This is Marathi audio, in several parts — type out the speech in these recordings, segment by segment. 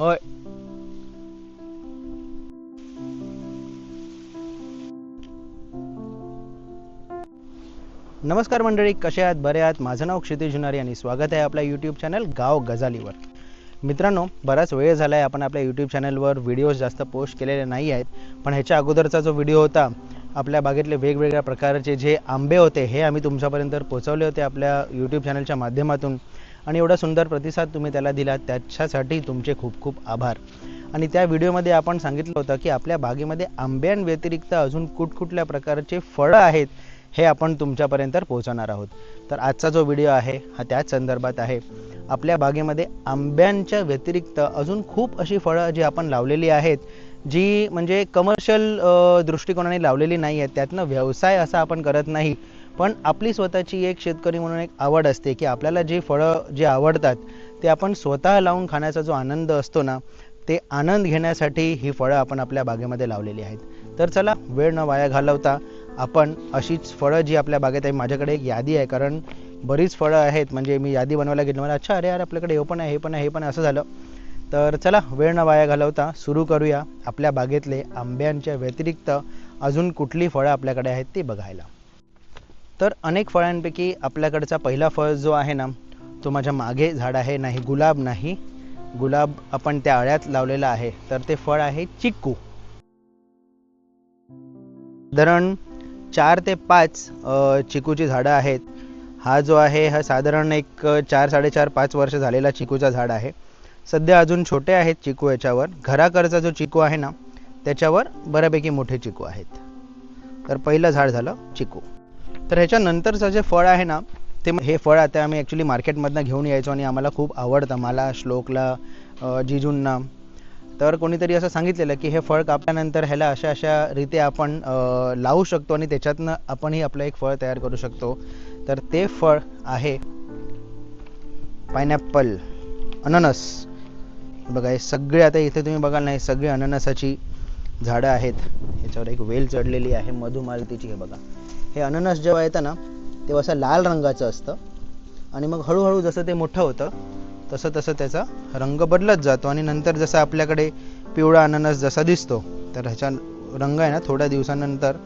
होय. नमस्कार मंडळी कसे आहात? बरे आहात? माझं नाव क्षितिज जुनारी आणि स्वागत आहे आपल्या यूट्यूब चॅनल गाव गजालीवर. मित्रांनो बराच वेळ झाला आहे आपण आपल्या यूट्यूब चॅनलवर व्हिडिओज जास्त पोस्ट केलेले नाही आहेत पण ह्याच्या अगोदरचा जो व्हिडिओ होता आपल्या बागेतले वेगवेगळ्या प्रकारचे जे आंबे होते हे आम्ही तुमच्यापर्यंत पोहोचवले होते आपल्या यूट्यूब चॅनलच्या माध्यमातून. आणि एवढा सुंदर प्रतिसाद तुम्ही त्याला दिला त्याच्यासाठी तुमचे खूप खूप आभार. आणि त्या व्हिडिओमध्ये आपण सांगितलं होतं की आपल्या बागेमध्ये आंब्यांव्यतिरिक्त अजून कुठकुठल्या प्रकारचे फळं आहेत हे आपण तुमच्यापर्यंत पोहोचवणार आहोत. तर आजचा जो व्हिडिओ आहे हा त्याच संदर्भात आहे. आपल्या बागेमध्ये आंब्यांच्या व्यतिरिक्त अजून खूप अशी फळं जी आपण लावलेली आहेत जी म्हणजे कमर्शियल दृष्टिकोनाने लावलेली नाही आहेत त्यातनं व्यवसाय असा आपण करत नाही पण आपली स्वतःची एक शेतकरी म्हणून एक आवड असते की आपल्याला जी फळं जे आवडतात ते आपण स्वतः लावून खाण्याचा जो आनंद असतो ना ते आनंद घेण्यासाठी ही फळं आपण आपल्या बागेमध्ये लावलेली आहेत. तर चला वेळ न वाया घालवता आपण अशीच फळं जी आपल्या बागेत आहे माझ्याकडे एक यादी आहे. कारण बरीच फळं आहेत म्हणजे मी यादी बनवायला गेलो मला अच्छा अरे यार आपल्याकडे हे पण आहे हे पण आहे हे पण असं झालं. तर चला वेळ न वाया घालवता सुरू करूया आपल्या बागेतले आंब्यांच्या व्यतिरिक्त अजून कुठली फळं आपल्याकडे आहेत ती बघायला. तर अनेक फळांपैकी आपल्याकडचा पहिला फळ जो आहे ना तो माझ्या मागे झाड आहे नाही गुलाब नाही. गुलाब आपण त्या अळ्यात लावलेला आहे. तर ते फळ आहे चिक्कू. साधारण चार ते पाच चिकूची झाडं आहेत. हा जो आहे हा साधारण एक चार साडेचार पाच वर्ष झालेला चिकूचा झाड आहे. सध्या अजून छोटे आहेत चिकू याच्यावर. घराकरचा जो चिकू आहे ना त्याच्यावर बऱ्यापैकी मोठे चिकू आहेत. तर पहिलं झाड झालं चिकू तर ह्याच्यानंतरचं जे फळ आहे ना ते हे फळ आता आम्ही ॲक्च्युली मार्केटमधनं घेऊन यायचो आणि आम्हाला खूप आवडतं. मला श्लोकला जिजूंना. तर कोणीतरी असं सांगितलेलं की हे फळ कापल्यानंतर ह्याला अशा अशा रीते आपण लावू शकतो आणि त्याच्यातनं आपणही आपलं एक फळ तयार करू शकतो. तर ते फळ आहे पायनॅपल अननस. बघा हे सगळे आता इथे तुम्ही बघाल नाही सगळी अननसाची झाडं आहेत. याच्यावर एक वेल चढलेली आहे मधुमालतीची हे बघा. हे अननस जेव्हा येतं ना तेव्हा असं लाल रंगाचं असतं. आणि मग हळूहळू जसं ते मोठं होतं तसं तसं त्याचा रंग बदलत जातो. आणि नंतर जसं आपल्याकडे पिवळा अननस जसा दिसतो तर ह्याचा रंग आहे ना थोड्या दिवसानंतर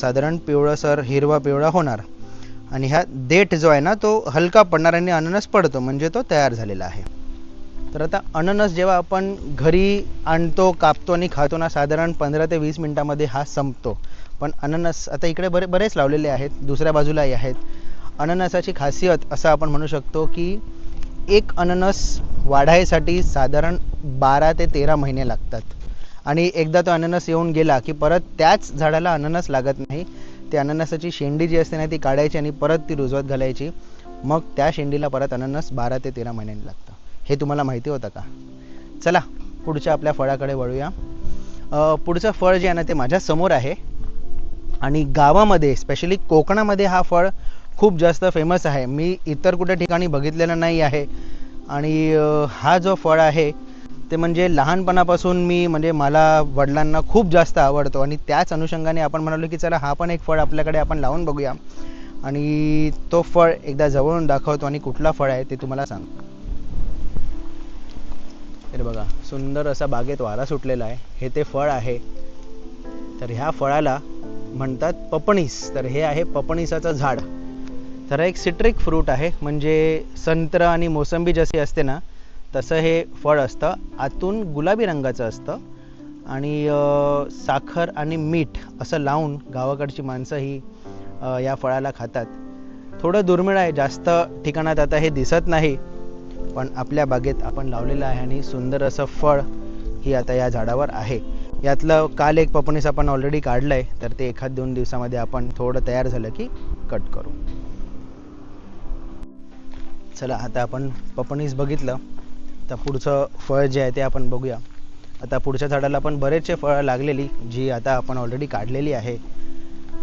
साधारण पिवळासर हिरवा पिवळा होणार. आणि ह्या देठ जो आहे ना तो हलका पडणार आणि अननस पडतो म्हणजे तो तयार झालेला आहे. तर आता अननस जेव्हा आपण घरी आणतो कापतो आणि खातो ना साधारण पंधरा ते वीस मिनिटामध्ये हा संपतो. पण अननस आता इकडे बरे बरेच लावलेले आहेत दुसऱ्या बाजूलाही आहेत. अननसाची खासियत असं आपण म्हणू शकतो की एक अननस वाढायसाठी साधारण बारा ते तेरा महिने लागतात. आणि एकदा तो अननस येऊन गेला की परत त्याच झाडाला अननस लागत नाही. ते अननसाची शेंडी जी असते ना ती काढायची आणि परत ती रुजवत घालायची. मग त्या शेंडीला परत अननस बारा ते तेरा महिन्यांनी लागतं. हे तुम्हाला माहिती होतं का? चला पुढच्या आपल्या फळाकडे वळूया. पुढचं फळ जे आहे ना ते माझ्यासमोर आहे. आणि गावामध्ये स्पेशली कोकणामध्ये हा फळ खूप जास्त फेमस आहे. मी इतर कुठे ठिकाणी बघितलेलं नाही आहे. आणि हा जो फळ आहे ते म्हणजे लहानपणापासून मी म्हणजे मला वडिलांना खूप जास्त आवडतो. आणि त्याच अनुषंगाने आपण म्हणालो की चला हा पण एक फळ आपल्याकडे आपण लावून बघूया. आणि तो फळ एकदा जवळून दाखवतो आणि कुठला फळ आहे ते तुम्हाला सांगतो. तर बघा सुंदर असा बागेत वारा सुटलेला आहे. हे ते फळ आहे. तर ह्या फळाला म्हणतात पपणीस. तर हे आहे पपणीसाचं झाड. तर एक सिट्रिक फ्रूट आहे. म्हणजे संत्र आणि मोसंबी जशी असते ना तसं हे फळ असतं. आतून गुलाबी रंगाचं असतं. आणि साखर आणि मीठ असं लावून गावाकडची माणसं ही या फळाला खातात. थोडं दुर्मिळ आहे. जास्त ठिकाणात आता हे दिसत नाही. पण आपल्या बागेत आपण लावलेलं आहे आणि सुंदर असं फळ ही आता या झाडावर आहे. यातलं काल एक पपनीस आपण ऑलरेडी काढलं आहे तर ते एखाद दोन दिवसामध्ये आपण थोडं तयार झालं की कट करू. चला आता आपण पपनीस बघितलं. तर पुढचं फळ जे आहे ते आपण बघूया. आता पुढच्या झाडाला पण बरेचसे फळं लागलेली जी आता आपण ऑलरेडी काढलेली आहे.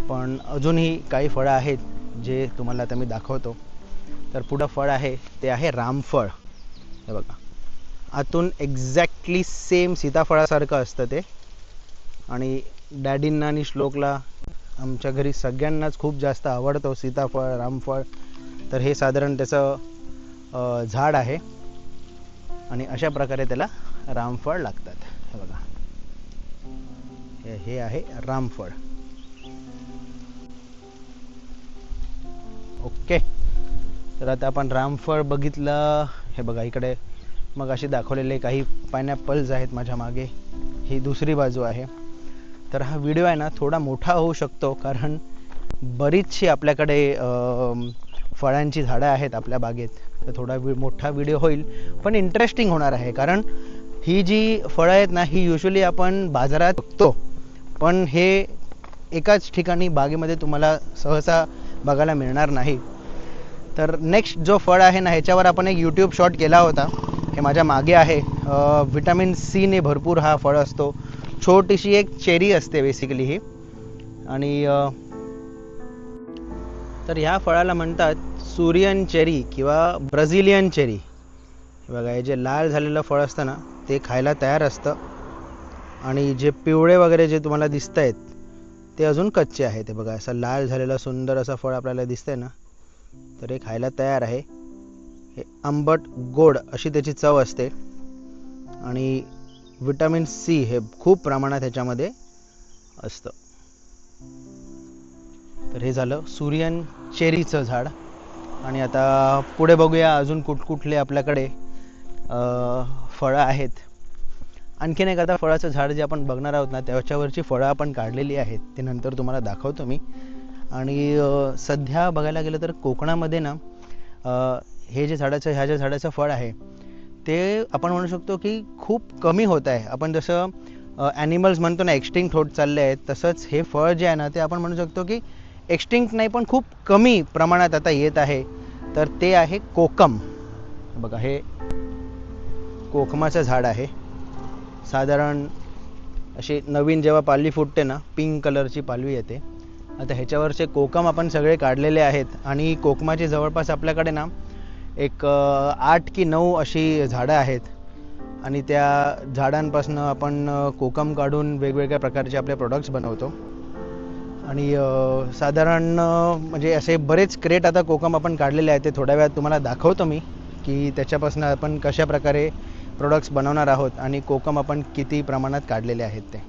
पण अजूनही काही फळं आहेत जे तुम्हाला आता मी दाखवतो. तर पुढं फळ आहे ते आहे रामफळ. हे बघा. आतून एक्झॅक्टली सेम सीताफळासारखं असतं ते. आणि डॅडींना आणि श्लोकला आमच्या घरी सगळ्यांनाच खूप जास्त आवडतो सीताफळ रामफळ. तर हे साधारण त्याचं झाड आहे. आणि अशा प्रकारे त्याला रामफळ लागतात. हे बघा. हे हे आहे रामफळ. ओके. तर आता आपण रामफळ बघितलं. हे बघा इकडे मग असे दाखवलेले काही पायनॅपल्स आहेत माझ्या मागे. ही दुसरी बाजू आहे. तर हा व्हिडिओ आहे ना थोडा मोठा होऊ शकतो कारण बरीचशी आपल्याकडे फळांची झाडं आहेत आपल्या बागेत. तर थोडा वि मोठा व्हिडिओ होईल. पण इंटरेस्टिंग होणार आहे कारण ही जी फळं आहेत ना ही युजली आपण बाजारात बघतो पण हे एकाच ठिकाणी बागेमध्ये तुम्हाला सहसा बघायला मिळणार नाही. तर नेक्स्ट जो फळ आहे ना ह्याच्यावर आपण एक यूट्यूब शॉट केला होता. हे माझ्या मागे आहे. विटॅमिन सीने भरपूर हा फळ असतो. छोटीशी एक चेरी असते बेसिकली ही. आणि तर ह्या फळाला म्हणतात सुरियन चेरी किंवा ब्राझिलियन चेरी. बघा हे जे लाल झालेलं फळ असतं ना ते खायला तयार असतं. आणि जे पिवळे वगैरे जे तुम्हाला दिसत आहेत ते अजून कच्चे आहेत. हे बघा असं लाल झालेलं सुंदर असं फळ आपल्याला दिसतंय ना तर हे खायला तयार आहे. हे आंबट गोड अशी त्याची चव असते. आणि विटॅमिन सी हे खूप प्रमाणात ह्याच्यामध्ये असतं. तर हे झालं सूर्यन चेरीचं झाड. आणि आता पुढे बघूया अजून कुठ कुठले आपल्याकडे फळं आहेत. आणखीन एक आता फळाचं झाड जे आपण बघणार आहोत ना त्याच्यावरची फळं आपण काढलेली आहेत. ते नंतर तुम्हाला दाखवतो मी. आणि सध्या बघायला गेलं तर कोकणामध्ये ना हे जे झाडाचं ह्या ज्या झाडाचं फळ आहे ते आपण म्हणू शकतो की खूप कमी होत आहे. आपण जसं ॲनिमल्स म्हणतो ना एक्स्टिंक्ट होत चालले आहेत तसंच हे फळ जे आहे ना ते आपण म्हणू शकतो की एक्स्टिंक्ट नाही पण खूप कमी प्रमाणात आता येत आहे. तर ते आहे कोकम. बघा हे कोकमाचं झाड आहे. साधारण अशी नवीन जेव्हा पालवी फुटते ना पिंक कलरची पालवी येते. आता ह्याच्यावरचे कोकम आपण सगळे काढलेले आहेत आणि कोकमाचे जवळपास आपल्याकडे ना एक आठ की नऊ अशी झाडं आहेत. आणि त्या झाडांपासून आपण कोकम काढून वेगवेगळ्या प्रकारचे आपले प्रोडक्ट्स बनवतो. आणि साधारण म्हणजे असे बरेच क्रेट आता कोकम आपण काढलेले आहेत ते थोड्या वेळात तुम्हाला दाखवतो मी की त्याच्यापासून आपण कशा प्रकारे प्रोडक्ट्स बनवणार आहोत आणि कोकम आपण किती प्रमाणात काढलेले आहेत ते.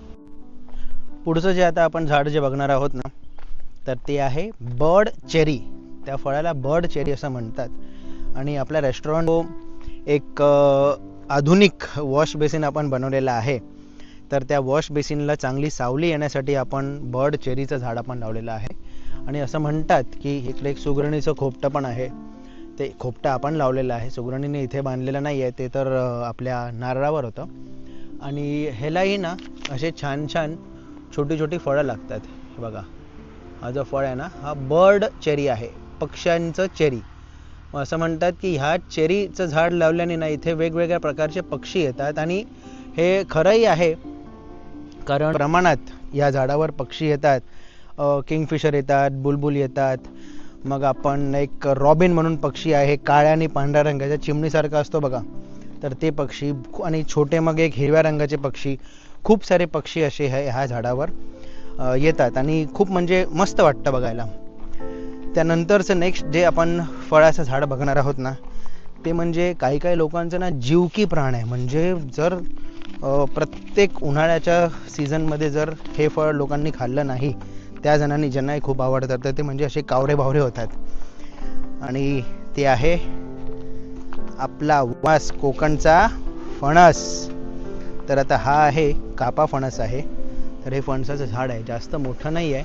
पुढचं जे आता आपण झाड जे बघणार आहोत ना तर ते आहे बर्ड चेरी. त्या फळाला बर्ड चेरी असं म्हणतात. आणि आपल्या रेस्टॉरंट एक आधुनिक वॉश बेसिन आपण बनवलेला आहे. तर त्या वॉश बेसिनला चांगली सावली येण्यासाठी आपण बर्ड चेरीचं झाड आपण लावलेलं आहे. आणि असं म्हणतात की इकडे एक सुगरणीचं खोपटं पण आहे. ते खोपटं आपण लावलेलं आहे. सुगरणीने इथे बांधलेलं नाही आहे ते तर आपल्या नारळावर होतं. आणि ह्यालाही ना असे छान छान छोटी छोटी फळं लागतात. हे बघा. हा जो फळ आहे ना हा बर्ड चेरी आहे. पक्ष्यांचं चेरी असं म्हणतात की ह्या चेरीचं झाड लावल्याने ना इथे वेगवेगळ्या प्रकारचे पक्षी येतात आणि हे खरंही आहे कारण प्रमाणात या झाडावर पक्षी येतात. किंगफिशर येतात बुलबुल येतात. मग आपण एक रॉबिन म्हणून पक्षी आहे काळ्या आणि पांढऱ्या रंगाच्या चिमणीसारखा असतो बघा. तर ते पक्षी आणि छोटे मग एक हिरव्या रंगाचे पक्षी खूप सारे पक्षी असे हे ह्या झाडावर येतात आणि खूप म्हणजे मस्त वाटतं बघायला. त्यानंतरचं नेक्स्ट जे आपण फळाचं झाड बघणार आहोत ना ते म्हणजे काही काही लोकांचं ना जीवकी प्राण आहे. म्हणजे जर प्रत्येक उन्हाळ्याच्या सीझनमध्ये जर हे फळ लोकांनी खाल्लं नाही त्या जणांनी ज्यांनाही खूप आवडतात तर ते म्हणजे असे कावरे बावरे होतात. आणि ते आहे आपला वास कोकणचा फणस. तर आता हा आहे कापा फणस आहे. तर हे फणसाचं झाड आहे जास्त मोठं नाही आहे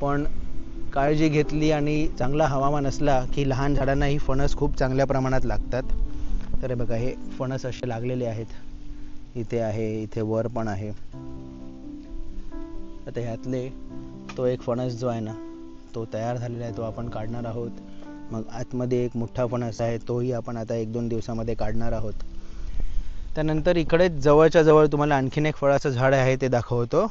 पण काळजी घेतली आणि चांगला हवामान असला की लहान झाडांनाही फणस खूप चांगल्या प्रमाणात लागतात. तर बघा हे फणस असे लागलेले आहेत. इथे आहे इथे वर पण आहे. आता ह्यातले तो एक फणस जो आहे ना तो तयार झालेला आहे तो आपण काढणार आहोत. मग आतमध्ये एक मोठा फणस आहे तोही आपण आता एक दोन दिवसामध्ये काढणार आहोत. त्यानंतर इकडेच जवळच्या जवळ तुम्हाला आणखीन एक फळाचं झाड आहे ते दाखवतो.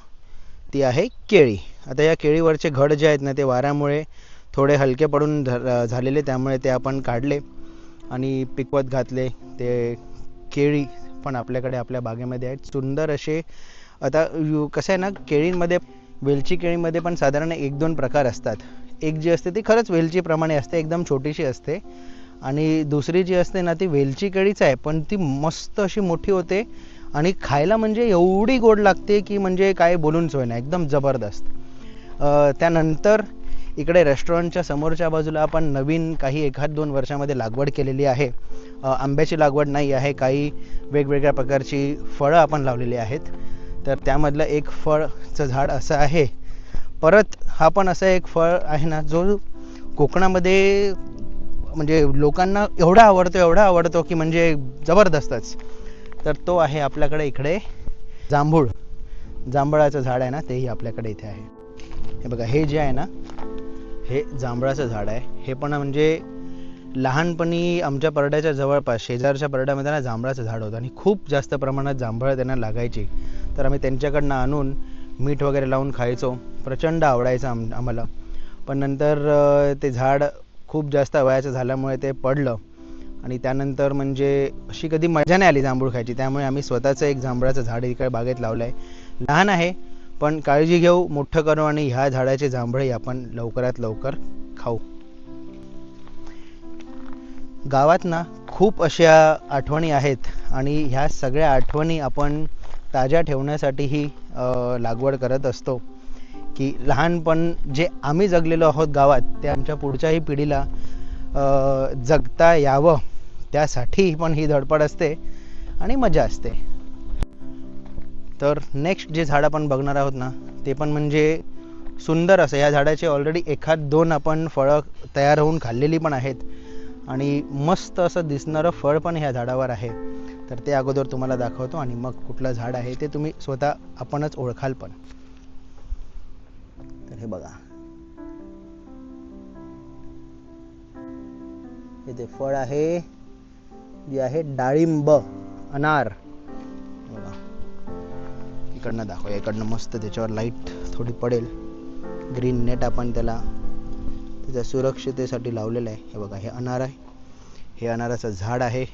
ती आहे केळी. आता या केळीवरचे घड जे आहेत ना ते वाऱ्यामुळे थोडे हलके पडून झालेले त्यामुळे ते आपण काढले आणि पिकवत घातले. ते केळी पण आपल्याकडे आपल्या बागेमध्ये आहेत. सुंदर असे आता कसं आहे ना केळींमध्ये वेलची केळीमध्ये पण साधारण एक दोन प्रकार असतात. एक जी असते ती खरंच वेलचीप्रमाणे असते एकदम छोटीशी असते. आणि दुसरी जी असते ना ती वेलची केळीच आहे पण ती मस्त अशी मोठी होते आणि खायला म्हणजे एवढी गोड लागते की म्हणजे काय बोलून सोय नाही एकदम जबरदस्त. त्यानंतर इकडे रेस्टॉरंटच्या समोरच्या बाजूला आपण नवीन काही एखाद दोन वर्षामध्ये लागवड केलेली आहे. आंब्याची लागवड नाही आहे. काही वेगवेगळ्या प्रकारची फळं आपण लावलेली आहेत. तर त्यामधलं एक फळचं झाड असं आहे. परत हा पण असं एक फळ आहे ना जो कोकणामध्ये म्हणजे लोकांना एवढा आवडतो एवढा आवडतो की म्हणजे जबरदस्तच. तर तो आहे आपल्याकडे इकडे जांभूळ. जांभळाचं झाड आहे ना तेही आपल्याकडे इथे आहे. हे बघा हे जे आहे ना हे जांभळाचं झाड आहे. हे पण म्हणजे लहानपणी आमच्या परड्याच्या जवळपास शेजारच्या परड्यामध्ये ना जांभळाचं झाड होतं. आणि खूप जास्त प्रमाणात जांभळं त्यांना लागायची. तर आम्ही त्यांच्याकडनं आणून मीठ वगैरे लावून खायचो. प्रचंड आवडायचं आम आम्हाला. पण नंतर ते झाड खूप जास्त वयाचं झाल्यामुळे ते पडलं. आणि त्यानंतर म्हणजे अशी कधी मजा नाही आली जांभूळ खायची. त्यामुळे आम्ही स्वतःचं एक जांभळाचं झाड इकडे बागेत लावलं आहे लहान आहे पण काळजी घेऊ मोठं करू आणि ह्या झाडाचे जांभळे आपण लवकरात लवकर खाऊ. गावात ना खूप अशा आठवणी आहेत आणि ह्या सगळ्या आठवणी आपण ताज्या ठेवण्यासाठीही लागवड करत असतो की लहानपण जे आम्ही जगलेलो आहोत गावात ते आमच्या पुढच्याही पिढीला जगता यावं त्यासाठी पण ही धडपड असते आणि मजा असते. तर नेक्स्ट जे झाड आपण बघणार आहोत ना ते पण म्हणजे सुंदर असं. या झाडाचे ऑलरेडी एखाद दोन आपण फळं तयार होऊन खाल्लेली पण आहेत. आणि मस्त असं दिसणारं फळ पण ह्या झाडावर आहे. तर ते अगोदर तुम्हाला दाखवतो आणि मग कुठलं झाड आहे ते तुम्ही स्वतः आपणच ओळखाल पण. तर हे बघा. हे ते फळ आहे जे आहे डाळिंब अनार. इकडनं दाखव इकडनं मस्त त्याच्यावर लाइट थोडी पडेल. ग्रीन नेट आपण त्याला त्याच्या सुरक्षितेसाठी लावलेलं आहे. हे बघा हे अनार आहे. हे अनाराचं झाड आहे.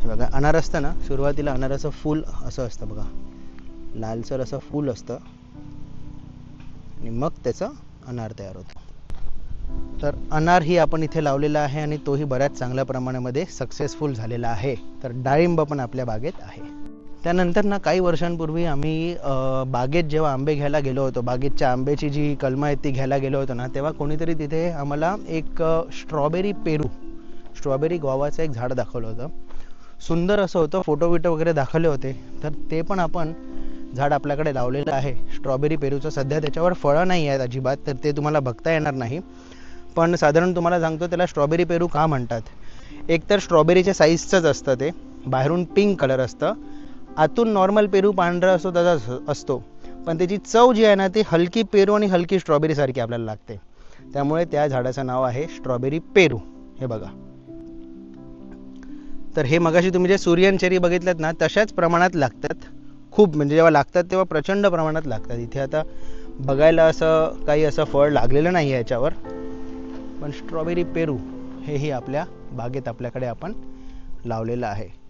हे बघा अनार असतं ना सुरुवातीला अनाराचं फूल असं असतं बघा. लालसर असं फूल असतं. आणि मग त्याचं अनार तयार होतं. तर अनार ही आपण इथे लावलेला आहे आणि तोही बऱ्याच चांगल्या प्रमाणामध्ये सक्सेसफुल झालेला आहे. तर डाळिंब पण आपल्या बागेत आहे. त्यानंतर ना काही वर्षांपूर्वी आम्ही बागेत जेव्हा आंबे घ्यायला गेलो होतो बागेतच्या आंब्याची जी कलमं आहेत ती घ्यायला गेलो होतो ना तेव्हा कोणीतरी तिथे आम्हाला एक स्ट्रॉबेरी पेरू स्ट्रॉबेरी गोवाचं एक झाड दाखवलं होतं. सुंदर असं होतं फोटो विटो वगैरे दाखवले होते. तर ते पण आपण झाड आपल्याकडे लावलेलं आहे. स्ट्रॉबेरी पेरूचं सध्या त्याच्यावर फळं नाही आहेत अजिबात तर ते तुम्हाला बघता येणार नाही. पण साधारण तुम्हाला सांगतो त्याला स्ट्रॉबेरी पेरू का म्हणतात? एक तर स्ट्रॉबेरीच्या साईजचंच असतं ते. बाहेरून पिंक कलर असतं. आतून नॉर्मल पेरू पांढरा असतो त्याचा असतो. पण त्याची चव जी आहे ना ती हलकी पेरू आणि हलकी स्ट्रॉबेरीसारखी आपल्याला लागते. त्यामुळे त्या झाडाचं नाव आहे स्ट्रॉबेरी पेरू. हे बघा. तर हे मगाशी तुम्ही जे सूर्यन चेरी बघितल्यात ना तशाच प्रमाणात लागतात. खूप म्हणजे जेव्हा लागतात तेव्हा प्रचंड प्रमाणात लागतात. इथे आता बघायला असं काही असं फळ लागलेलं नाही आहे याच्यावर. पण स्ट्रॉबेरी पेरू हेही आपल्या बागेत आपल्याकडे आपण लावलेलं आहे.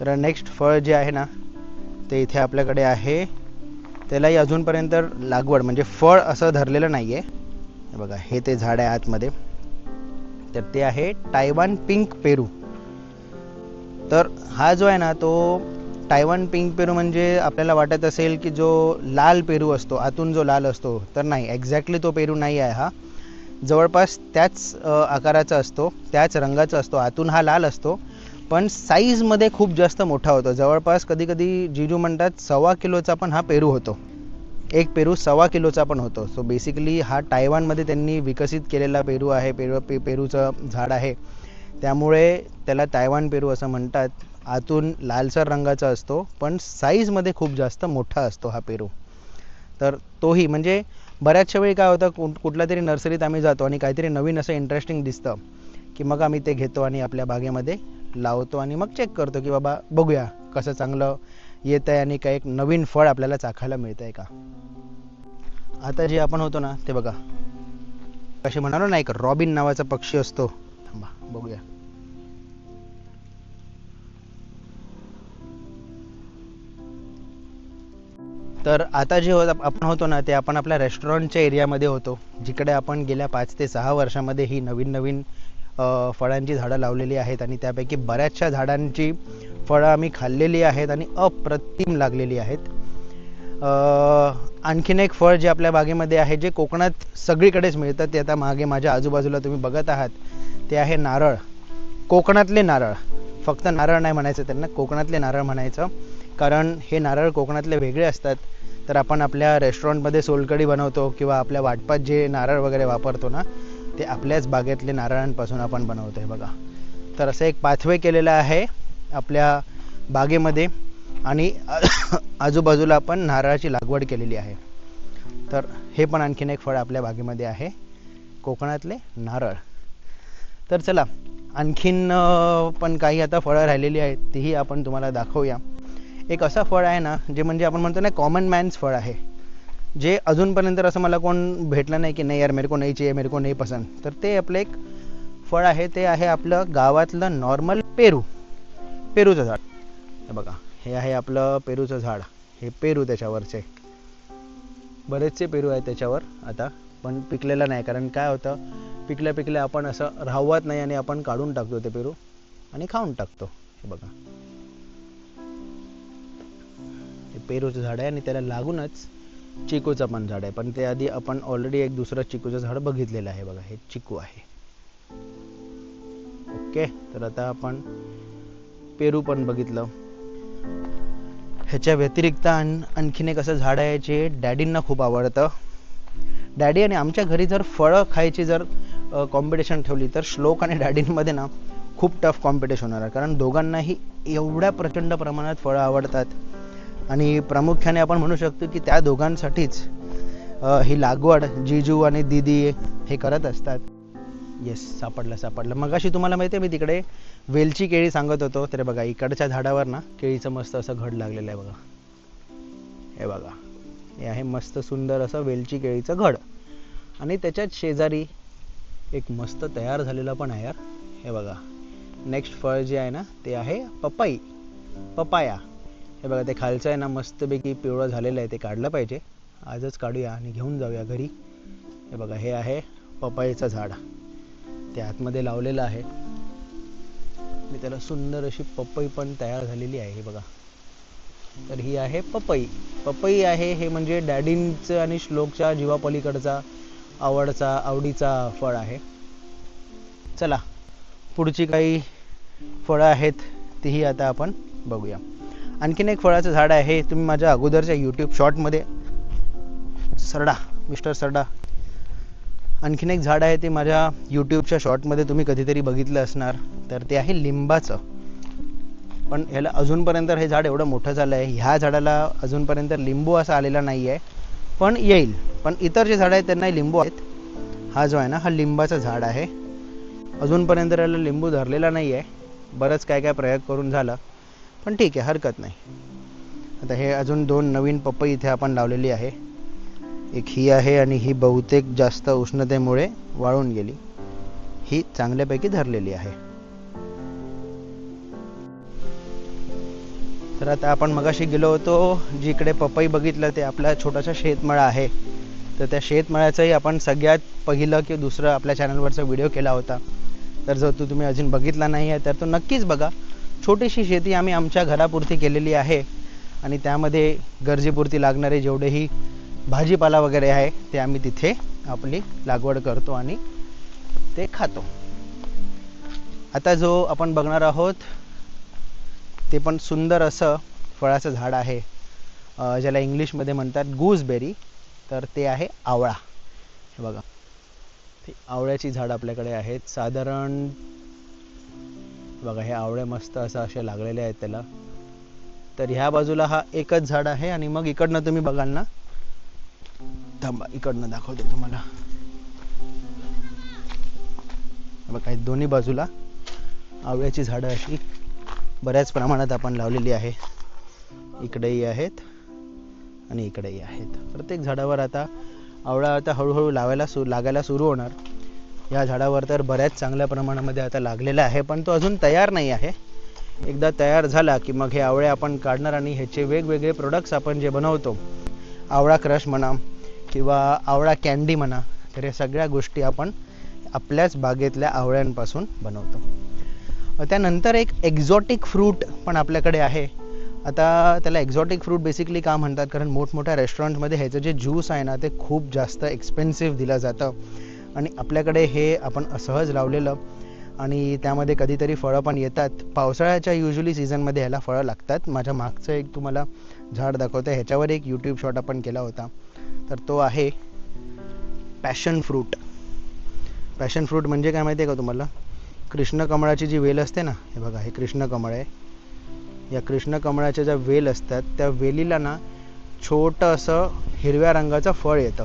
तर नेक्स्ट फळ जे आहे ना ते इथे आपल्याकडे आहे. त्यालाही अजूनपर्यंत लागवड म्हणजे फळ असं धरलेलं नाही आहे बघा हे ते झाड आहे आतमध्ये. तर ते आहे टायवान पिंक पेरू तर हा जो आहे ना तो टायवान पिंक पेरू म्हणजे आपल्याला वाटत असेल की जो लाल पेरू असतो आतून जो लाल असतो तर नाही एक्झॅक्टली तो पेरू नाही आहे हा. जवळपास त्याच आकाराचा असतो त्याच रंगाचा असतो आतून हा लाल असतो. पण साईजमध्ये खूप जास्त मोठा होतो. जवळपास कधी कधी जिजू म्हणतात सव्वा किलोचा पण हा पेरू होतो. एक पेरू सव्वा किलोचा पण होतो. सो बेसिकली हा टायवानमध्ये त्यांनी विकसित केलेला पेरू आहे. पेरू पे पेरूचं झाड आहे. त्यामुळे त्याला तायवान पेरू असं म्हणतात. आतून लालसर रंगाचा असतो पण साईजमध्ये खूप जास्त मोठा असतो हा पेरू. तर तोही म्हणजे बऱ्याचशा वेळी काय होतं कुठ कुठल्या तरी नर्सरीत आम्ही जातो आणि काहीतरी नवीन असं इंटरेस्टिंग दिसतं की मग आम्ही ते घेतो आणि आपल्या बागेमध्ये. लावतो आणि मग चेक करतो की बाबा बघूया कसं चांगलं येत आहे आणि काही एक नवीन फळ आपल्याला चाखायला मिळतं आहे का. आता जे आपण होतो ना ते बघा. कसे म्हणालो ना एक रॉबिन नावाचा पक्षी असतो. थांबा बघूया. तर आता जे होत आपण होतो ना ते आपण आपल्या रेस्टॉरंटच्या एरियामध्ये होतो. जिकडे आपण गेल्या पाच ते सहा वर्षामध्ये ही नवीन नवीन फळांची झाडं लावलेली आहेत आणि त्यापैकी बऱ्याचशा झाडांची फळं आम्ही खाल्लेली आहेत आणि अप्रतिम लागलेली आहेत. आणखीन एक फळ जे आपल्या बागेमध्ये आहे जे कोकणात सगळीकडेच मिळतं ते आता मागे माझ्या आजूबाजूला तुम्ही बघत आहात ते आहे नारळ. कोकणातले नारळ. फक्त नारळ नाही म्हणायचं त्यांना कोकणातले नारळ म्हणायचं. कारण हे नारळ कोकणातले वेगळे असतात. तर आपण आपल्या रेस्टॉरंटमध्ये सोलकढी बनवतो किंवा आपल्या वाटपात जे नारळ वगैरे वापरतो ना ते आपल्याच बागेतले नारळांपासून आपण बनवतो आहे बघा. तर असं एक पाथवे केलेलं आहे आपल्या बागेमध्ये आणि आजूबाजूला आपण नारळाची लागवड केलेली आहे. तर हे पण आणखीन एक फळ आपल्या बागेमध्ये आहे कोकणातले नारळ. तर चला आणखीन पण काही आता फळं राहिलेली आहेत तीही आपण तुम्हाला दाखवूया. एक असं फळ आहे ना जे म्हणजे आपण म्हणतो ना कॉमन मॅन्स फळ आहे. जे अजूनपर्यंत असं मला कोण भेटलं नाही की नाही यार मेरे को नाही चाहिए मेरे को नाही पसंत. तर ते आपलं एक फळ आहे ते आहे आपलं गावातलं नॉर्मल पेरू. पेरूचं झाड. हे बघा हे आहे आपलं पेरूचं झाड. हे पेरू त्याच्यावरचे. बरेचसे पेरू आहेत त्याच्यावर आता पण पिकलेलं नाही कारण काय होतं पिकल्या पिकल्या आपण असं राहवत नाही आणि आपण काढून टाकतो ते पेरू आणि खाऊन टाकतो. हे बघा. हे पेरूचं झाड आहे आणि त्याला लागूनच चिकूचं पण झाड आहे. पण ते आधी आपण ऑलरेडी एक दुसरं चिकूचं झाड बघितलेलं आहे बघा. हे चिकू आहे. ओके तर आता आपण पेरू पण बघितलं. ह्याच्या व्यतिरिक्त आण आणखीन एक असं झाड आहे जे डॅडींना खूप आवडतं. डॅडी आणि आमच्या घरी जर फळं खायची जर कॉम्पिटिशन ठेवली तर श्लोक आणि डॅडींमध्ये ना खूप टफ कॉम्पिटिशन होणार आहे. कारण दोघांनाही एवढ्या प्रचंड प्रमाणात फळं आवडतात. आणि प्रामुख्याने आपण म्हणू शकतो की त्या दोघांसाठीच ही लागवड जिजू आणि दीदी हे करत असतात. येस सापडलं सापडलं. मगाशी तुम्हाला माहिती आहे मी तिकडे वेलची केळी सांगत होतो. तर बघा इकडच्या झाडावर ना केळीचं मस्त असं घड लागलेलं आहे बघा. हे बघा हे आहे मस्त सुंदर असं वेलची केळीचं घड. आणि त्याच्याच शेजारी एक मस्त तयार झालेलं पण आहे यार. हे बघा नेक्स्ट फळ जे आहे ना ते आहे पपई पपाया. हे बघा ते खालचं आहे ना मस्तपैकी पिवळं झालेलं आहे ते काढलं पाहिजे. आजच काढूया आणि घेऊन जाऊया घरी. हे बघा हे आहे पपईचं झाड. ते आतमध्ये लावलेलं आहे. आणि त्याला सुंदर अशी पपई पण तयार झालेली आहे हे बघा. तर ही आहे पपई. पपई आहे हे म्हणजे डॅडींचं आणि श्लोकच्या जीवापलीकडचा आवडचा आवडीचा फळ आहे. चला पुढची काही फळं आहेत तीही आता आपण बघूया. आणखीन एक फळाचं झाड आहे तुम्ही माझ्या अगोदरच्या यूट्यूब शॉर्टमध्ये सरडा मिस्टर सरडा. आणखीन एक झाड आहे ते माझ्या यूट्यूबच्या शॉर्टमध्ये तुम्ही कधीतरी बघितलं असणार. तर ते आहे लिंबाचं. पण ह्याला अजूनपर्यंत हे झाड एवढं मोठं झालं आहे ह्या झाडाला अजूनपर्यंत लिंबू असा आलेला नाही आहे पण येईल. पण इतर जे झाडं आहेत त्यांनाही लिंबू आहेत. हा जो आहे ना हा लिंबाचं झाड आहे. अजूनपर्यंत याला लिंबू धरलेला नाही आहे बरंच काय काय प्रयोग करून झालं. पण ठीक आहे हरकत नाही. आता हे अजून दोन नवीन पपई इथे आपण लावलेली आहे. एक ही आहे आणि ही बहुतेक जास्त उष्णतेमुळे वाळून गेली. ही चांगल्यापैकी धरलेली आहे. तर आता आपण मगाशी गेलो होतो जिकडे पपई बघितलं ते आपला छोटासा शेतमळा आहे. तर त्या शेतमळ्याचंही आपण सगळ्यात पहिलं किंवा दुसरं आपल्या चॅनलवरचा व्हिडिओ केला होता. तर जर तो तुम्ही अजून बघितला नाही आहे तर तो नक्कीच बघा. छोटीशी शेती आम्ही आमच्या घरापुरती केलेली आहे आणि त्यामध्ये गरजेपुरती लागणारे जेवढेही भाजीपाला वगैरे आहे ते आम्ही तिथे आपली लागवड करतो आणि ते खातो. आता जो आपण बघणार आहोत ते पण सुंदर असं फळाचं झाड आहे. ज्याला इंग्लिशमध्ये म्हणतात गूजबेरी तर ते आहे आवळा. हे बघा. ते आवळ्याची झाड आपल्याकडे आहेत. साधारण बघा हे आवळे मस्त असं असे लागलेले आहेत त्याला. तर ह्या बाजूला हा एकच झाड आहे आणि मग इकडनं तुम्ही बघाल ना. थांबा इकडनं दाखवतो तुम्हाला. बघा दोन्ही बाजूला आवळ्याची झाडं अशी बऱ्याच प्रमाणात आपण लावलेली आहे. इकडेही आहेत आणि इकडेही आहेत. प्रत्येक झाडावर आता आवळा आता हळूहळू लावायला सु लागायला सुरू होणार. या झाडावर तर बऱ्याच चांगल्या प्रमाणामध्ये आता लागलेला आहे पण तो अजून तयार नाही आहे. एकदा तयार झाला की मग हे आवळे आपण काढणार आणि ह्याचे वेगवेगळे प्रोडक्ट्स आपण जे बनवतो आवळा क्रश म्हणा किंवा आवळा कॅन्डी म्हणा तर या सगळ्या गोष्टी आपण आपल्याच बागेतल्या आवळ्यांपासून बनवतो. त्यानंतर एक एक्झॉटिक फ्रूट पण आपल्याकडे आहे. आता त्याला एक्झॉटिक फ्रूट बेसिकली का म्हणतात? कारण मोठमोठ्या रेस्टॉरंटमध्ये ह्याचं जे ज्यूस आहे ना ते खूप जास्त एक्सपेन्सिव्ह दिलं जातं. आणि आपल्याकडे हे आपण सहज लावलेलं आणि त्यामध्ये कधीतरी फळं पण येतात. पावसाळ्याच्या युजली सीझनमध्ये ह्याला फळं लागतात. माझ्या मागचं एक तुम्हाला झाड दाखवतं. ह्याच्यावर एक यूट्यूब शॉट आपण केला होता. तर तो आहे पॅशन फ्रूट पॅशन फ्रूट म्हणजे काय माहिती आहे का तुम्हाला? कृष्ण कमळाची जी वेल असते ना हे बघा हे कृष्ण कमळ आहे. या कृष्ण कमळाच्या ज्या वेल असतात त्या वेलीला ना छोटं असं हिरव्या रंगाचं फळ येतं.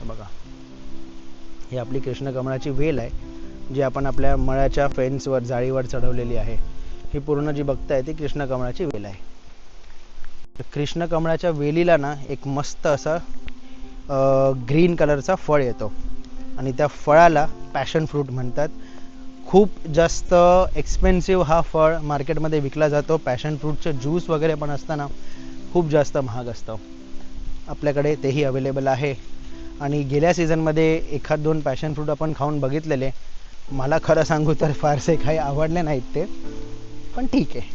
बघा. ही आपली कृष्णकमळाची वेल आहे जी आपण आपल्या मळ्याच्या फेन्सवर जाळीवर चढवलेली आहे. ही पूर्ण जी बघताय ती कृष्णकमळाची वेल आहे. कृष्णकमळाच्या वेलीला ना एक मस्त असा ग्रीन कलरचा फळ येतो. आणि त्या फळाला पॅशन फ्रूट म्हणतात. खूप जास्त एक्सपेन्सिव्ह हा फळ मार्केटमध्ये विकला जातो. पॅशन फ्रूटचे ज्यूस वगैरे पण असताना खूप जास्त महाग असतं. आपल्याकडे तेही अवेलेबल आहे. आणि गेल्या सीझनमध्ये एखाद दोन पॅशन फ्रूट आपण खाऊन बघितलेले. मला खरं सांगू तर फारसे काही आवडले नाहीत ते. पण ठीक आहे.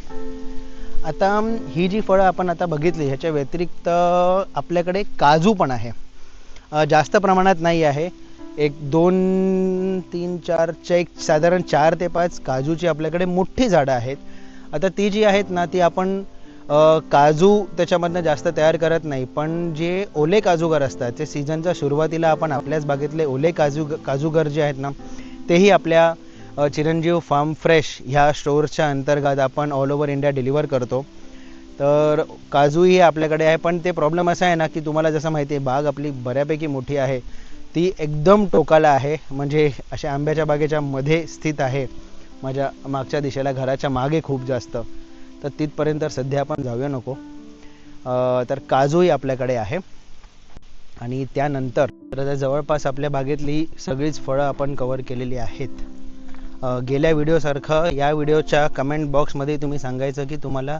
आता ही जी फळं आपण आता बघितली ह्याच्या व्यतिरिक्त आपल्याकडे काजू पण आहे. जास्त प्रमाणात नाही आहे. एक दोन तीन चार चेक एक साधारण चार ते पाच काजूची आपल्याकडे मोठी झाडं आहेत. आता ती जी आहेत ना ती आपण काजू त्याच्यामधनं जास्त तयार करत नाही पण जे ओले काजूगर असतात ते सीझनच्या सुरुवातीला आपण आपल्याच बागेतले ओले काजू काजूगर जे आहेत ना तेही आपल्या चिरंजीव फार्म फ्रेश ह्या स्टोअर्सच्या अंतर्गत आपण ऑल ओव्हर इंडिया डिलिव्हर करतो. तर काजूही आपल्याकडे आहे पण ते प्रॉब्लेम असा आहे ना की तुम्हाला जसं माहिती आहे बाग आपली बऱ्यापैकी मोठी आहे. ती एकदम टोकाला आहे म्हणजे अशा आंब्याच्या बागेच्या मध्ये स्थित आहे. माझ्या मागच्या दिशेला घराच्या मागे खूप जास्त. तर तिथपर्यंत सध्या आपण जाऊया नको. तर काजूही आपल्याकडे आहे. आणि त्यानंतर तर जवळपास आपल्या बागेतली सगळीच फळं आपण कवर केलेली आहेत. गेल्या व्हिडिओसारखं या व्हिडिओच्या कमेंट बॉक्समध्ये तुम्ही सांगायचं की तुम्हाला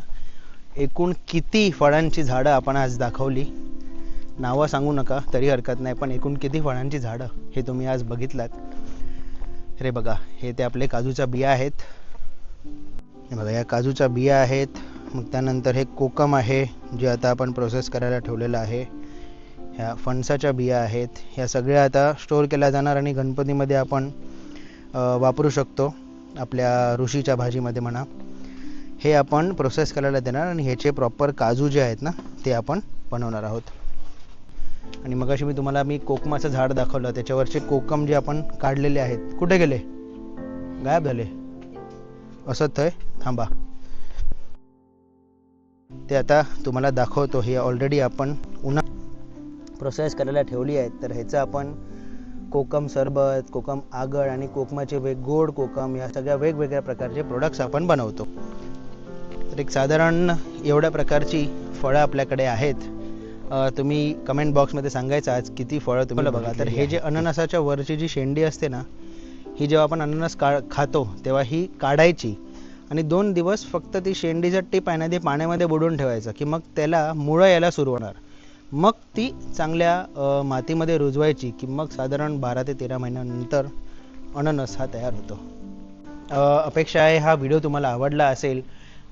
एकूण किती फळांची झाडं आपण आज दाखवली. नावं सांगू नका तरी हरकत नाही पण एकूण किती फळांची झाडं हे तुम्ही आज बघितलात. रे बघा हे ते आपले काजूच्या बिया आहेत. बघा या काजूच्या बिया आहेत. मग त्यानंतर हे कोकम आहे जे आता आपण प्रोसेस करायला ठेवलेलं आहे. ह्या फणसाच्या बिया आहेत. ह्या सगळ्या आता स्टोअर केल्या जाणार आणि गणपतीमध्ये आपण वापरू शकतो. आपल्या ऋषीच्या भाजीमध्ये म्हणा. हे आपण प्रोसेस करायला देणार आणि ह्याचे प्रॉपर काजू जे आहेत ना ते आपण बनवणार आहोत. आणि मगाशी मी तुम्हाला मी कोकमाचं झाड दाखवलं. त्याच्यावरचे कोकम जे आपण काढलेले आहेत कुठे गेले? गायब झाले. असं थंय थांबा. ते आता तुम्हाला दाखवतो. हे ऑलरेडी आपण उन्हा प्रोसेस करायला ठेवली आहेत. तर ह्याचं आपण कोकम सरबत कोकम आगळ आणि कोकमाचे वेग गोड कोकम या सगळ्या वेगवेगळ्या प्रकारचे प्रोडक्ट्स आपण बनवतो. तर एक साधारण एवढ्या प्रकारची फळं आपल्याकडे आहेत. तुम्ही कमेंट बॉक्समध्ये सांगायचं आज किती फळं तुम्हाला बघा. तर हे जे अननसाच्या वरची जी शेंडी असते ना ही जेव्हा आपण अननस का खातो तेव्हा ही काढायची. आणि दोन दिवस फक्त ती शेंडीचं टीप आहे ना ती पाण्यामध्ये बुडवून ठेवायचं की मग त्याला मुळं यायला सुरू होणार. मग ती चांगल्या मातीमध्ये रुजवायची की मग साधारण बारा ते तेरा महिन्यानंतर अननस हा तयार होतो. अपेक्षा आहे हा व्हिडिओ तुम्हाला आवडला असेल.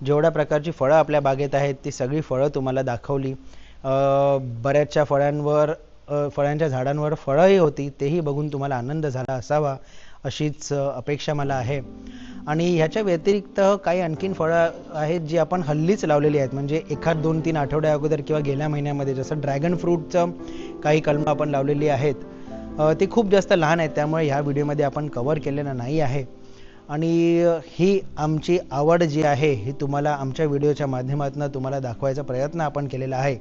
जेवढ्या प्रकारची फळं आपल्या बागेत आहेत ती सगळी फळं तुम्हाला दाखवली. बऱ्याचशा फळांवर फळांच्या झाडांवर फळंही होती तेही बघून तुम्हाला आनंद झाला असावा. अशीच अपेक्षा मला आहे. आणि ह्याच्या व्यतिरिक्त काही आणखीन फळं आहेत जी आपण हल्लीच लावलेली आहेत. म्हणजे एखाद दोन तीन आठवड्या अगोदर किंवा गेल्या महिन्यामध्ये जसं ड्रॅगन फ्रूटचं काही कलमं आपण लावलेली आहेत. ते ती खूप जास्त लहान आहेत. त्यामुळे ह्या व्हिडिओमध्ये आपण कवर केलेलं नाही आहे. आणि ही आमची आवड जी आहे ही तुम्हाला आमच्या व्हिडिओच्या माध्यमातून तुम्हाला दाखवायचा प्रयत्न आपण केलेला आहे.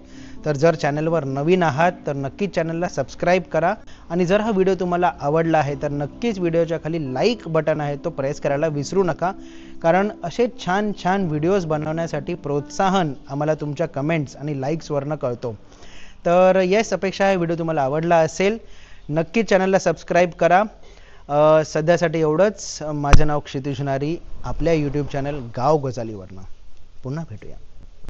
तर जर चॅनलवर नवीन आहात तर नक्कीच चॅनलला सबस्क्राईब करा आणि जर हा व्हिडिओ तुम्हाला आवडला आहे तर नक्कीच व्हिडिओच्या खाली लाईक बटन आहे तो प्रेस करायला विसरू नका. कारण असे छान छान व्हिडिओज बनवण्यासाठी प्रोत्साहन आम्हाला तुमच्या कमेंट्स आणि लाईक्सवरनं कळतो. तर येस अपेक्षा आहे व्हिडिओ तुम्हाला आवडला असेल नक्कीच चॅनलला सबस्क्राईब करा. सध्यासाठी एवढंच. माझं नाव क्षितिज नारी. आपल्या यूट्यूब चॅनल गाव गजालीवरनं. पुन्हा भेटूया.